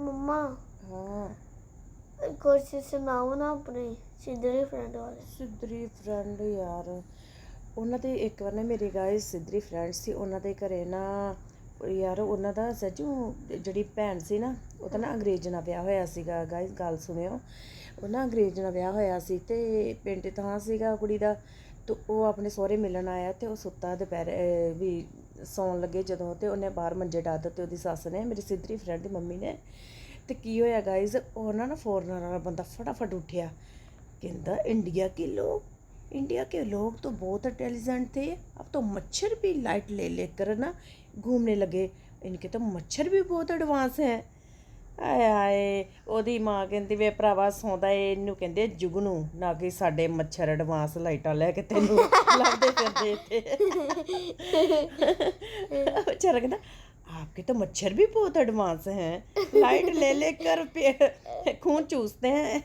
ਮੰਮਾ। ਹਾਂ। ਕੁਛ ਸੁਣਾਓ ਨਾ ਆਪਣੇ ਸਿੱਧਰੇ ਫਰੈਂਡ ਵਾਲੇ ਸਿੱਧਰੀ ਫਰੈਂਡ ਯਾਰ ਉਹਨਾਂ ਦੇ ਇੱਕ ਵਾਰ ਨਾ ਮੇਰੇ ਗਾਇਸ ਸਿੱਧਰੀ ਫਰੈਂਡ ਸੀ ਉਹਨਾਂ ਦੇ ਘਰੇ ਨਾ ਯਾਰ ਉਹਨਾਂ ਦਾ ਸੱਚੂ ਜਿਹੜੀ ਭੈਣ ਸੀ ਨਾ ਉਹ ਤਾਂ ਨਾ ਅੰਗਰੇਜ਼ ਨਾਲ ਵਿਆਹ ਹੋਇਆ ਸੀਗਾ ਗਾਇਸ ਗੱਲ ਸੁਣਿਓ। ਉਹ ਨਾ ਅੰਗਰੇਜ਼ ਨਾਲ ਵਿਆਹ ਹੋਇਆ ਸੀ ਤੇ ਪਿੰਡ ਤਾਂ ਸੀਗਾ ਕੁੜੀ ਦਾ ਤੇ ਉਹ ਆਪਣੇ ਸਹੁਰੇ ਮਿਲਣ ਆਇਆ ਤੇ ਉਹ ਸੁੱਤਾ ਦੁਪਹਿਰੇ ਅਹ, ਵੀ ਸੌਣ ਲੱਗੇ ਜਦੋਂ ਤੇ ਉਹਨੇ ਬਾਹਰ ਮੰਜੇ ਡਾ ਦਿੱਤੇ ਉਹਦੀ ਸੱਸ ਨੇ ਮੇਰੀ ਸਿੱਧਰੀ ਫਰੈਂਡ ਦੀ ਮੰਮੀ ਨੇ ਤੇ ਕੀ ਹੋਇਆ ਗਾਇਜ਼ ਉਹ ਨਾ ਨਾ ਫੋਰਨਰ ਵਾਲਾ ਬੰਦਾ ਫਟਾਫਟ ਉੱਠਿਆ कहता इंडिया के लोग इंडिया के लोग तो बहुत इंटेलिजेंट थे अब तो मच्छर भी लाइट ले लेकर ना घूमने लगे इनके तो मच्छर भी बहुत एडवांस हैं ਆਏ ਆਏ ਉਹਦੀ ਮਾਂ ਕਹਿੰਦੀ ਵੇ ਭਰਾਵਾ ਸੌਂਦਾ ਏ ਇਹਨੂੰ ਕਹਿੰਦੇ ਜੁਗਨੂ ਨਾ ਕਿ ਸਾਡੇ ਮੱਛਰ ਐਡਵਾਂਸ ਲਾਈਟਾਂ ਲੈ ਕੇ ਤੈਨੂੰ ਲੱਭਦੇ ਫਿਰਦੇ ਇੱਥੇ ਵਿਚਾਰਾ ਕਹਿੰਦਾ आपके तो मच्छर भी बहुत एडवांस हैं लाइट ले लेकर पे खून चूसते हैं